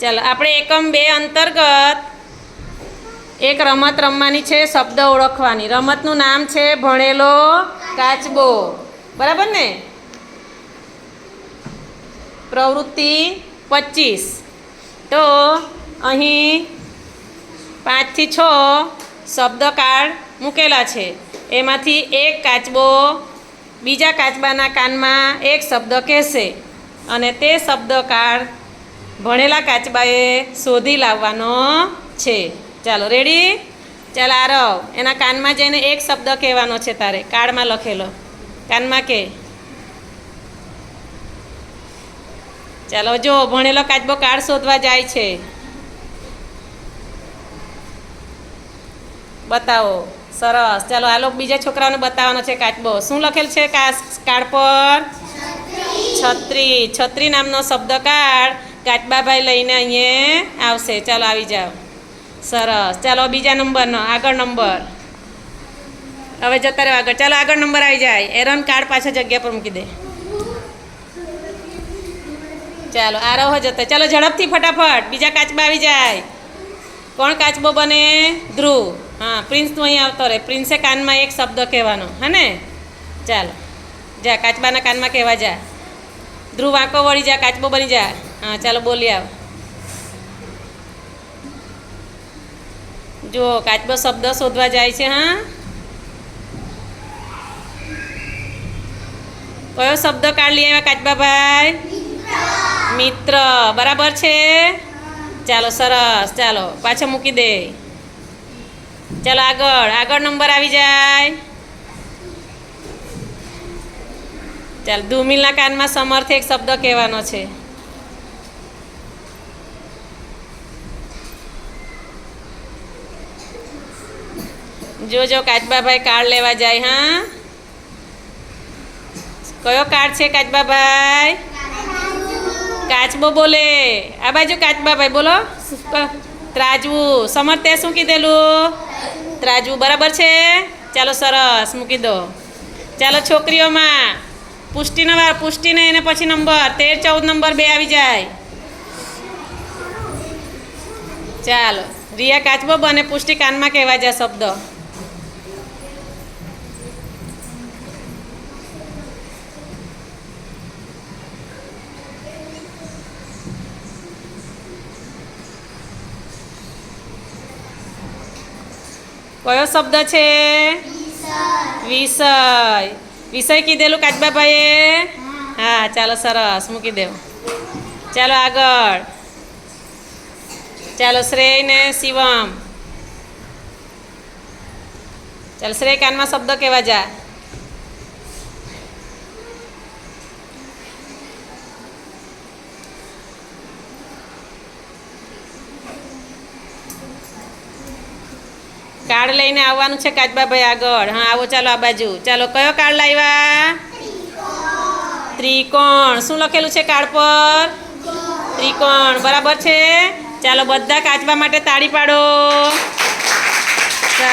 ચાલો, આપણે એકમ બે અંતર્ગત. એક રમત રમવાની છે, શબ્દ ઓળખવાની. રમતનું નામ છે ભણેલો કાચબો. બરાબર ને? પ્રવૃત્તિ પચીસ. તો અહીં પાંચથી છ શબ્દ કાર્ડ મૂકેલા છે. એમાંથી એક કાચબો બીજા કાચબાના કાનમાં એક શબ્દ કહેશે. અને તે શબ્દ કાર્ડ ભણેલા કાચબાએ શોધી લાવવાનો છે. ચાલો રેડી ચાલો આરવ એના કાનમાં જઈને એક શબ્દ કહેવાનો છે તારે. કાર્ડમાં લખેલો. કાનમાં કે? ચાલો, જો, ભણેલો કાચબો કાર્ડ શોધવા જાય છે. બતાવો. સરસ. ચાલો, આ લોકો બીજા છોકરાઓને બતાવવાનો છે કાચબો. શું લખેલ છે? કાર્ડ પર? છત્રી. છત્રી. નામનો શબ્દ કાર્ડ કાચબાભાઈ લઈને અહીંયા આવશે. ચાલો આવી જાઓ. સરસ. ચાલો બીજા નંબરનો, આગળ નંબર. હવે જતા રહ્યો આગળ. ચાલો આગળ નંબર આવી જાય. એરન કાર્ડ પાછા જગ્યા પર મૂકી દે. ચાલો આરોહ જતા. ચાલો ઝડપથી ફટાફટ. બીજા કાચબા આવી જાય. કોણ કાચબો બને? ધ્રુવ. હા, પ્રિન્સ તું અહીં આવતો રહે. પ્રિન્સે કાનમાં એક શબ્દ કહેવાનો. હે ને ચાલો. જા, કાચબાના કાનમાં કહેવા જા. ધ્રુવ વાંકો વળી જા. કાચબો બની જા. હા, ચાલો બોલી આવ. જો કાચબો શબ્દ શોધવા જાય છે, હા? કયો શબ્દ કાઢ લઈ આવ્યા કાચબાભાઈ? મિત્ર. બરાબર છે? ચાલો, સરસ. ચાલો, પાછો મૂકી દે. ચાલો, આગળ. આગળ નંબર આવી જાય. ચાલ ધૂમિલના કાનમાં સમર્થ એક શબ્દ કહેવાનો છે. જોજો કાચબાભાઈ કાર્ડ લેવા જાય, હા? કયો કાર્ડ છે કાચબાભાઈ? કાચબો બોલે. આ બાજુ કાચબાભાઈ, બોલો. ત્રાજવું. સમર્થે શું કીધેલું? ત્રાજવું, બરાબર છે? ચાલો, સરસ, મૂકી દો. ચાલો, છોકરીઓમાં. પુષ્ટિનો વાર, પુષ્ટિને એને પછી નંબર. તેર, ચૌદ, નંબર, બે આવી જાય. ચાલો, રિયા કાચબો બને, પુષ્ટિ કાનમાં કહેવા જાય શબ્દ. કયો શબ્દ છે? વિષય વિષય કીધેલું કાચબાભાઈએ હા ચાલો સરસ મૂકી દેવું. ચાલો આગળ. ચાલો શ્રેય ને શિવમ. ચાલો શ્રેય કાનમાં શબ્દ કહેવા જા કાર્ડ લઈને આવવાનું છે કાચબાભાઈ આગળ. હા, આવો ચાલો આ બાજુ. ચાલો, કયો કાર્ડ લાવ્યા? ત્રિકોણ. શું લખેલું છે કાર્ડ પર? ત્રિકોણ. બરાબર છે? ચાલો, બધા કાચબા માટે તાળી પાડો.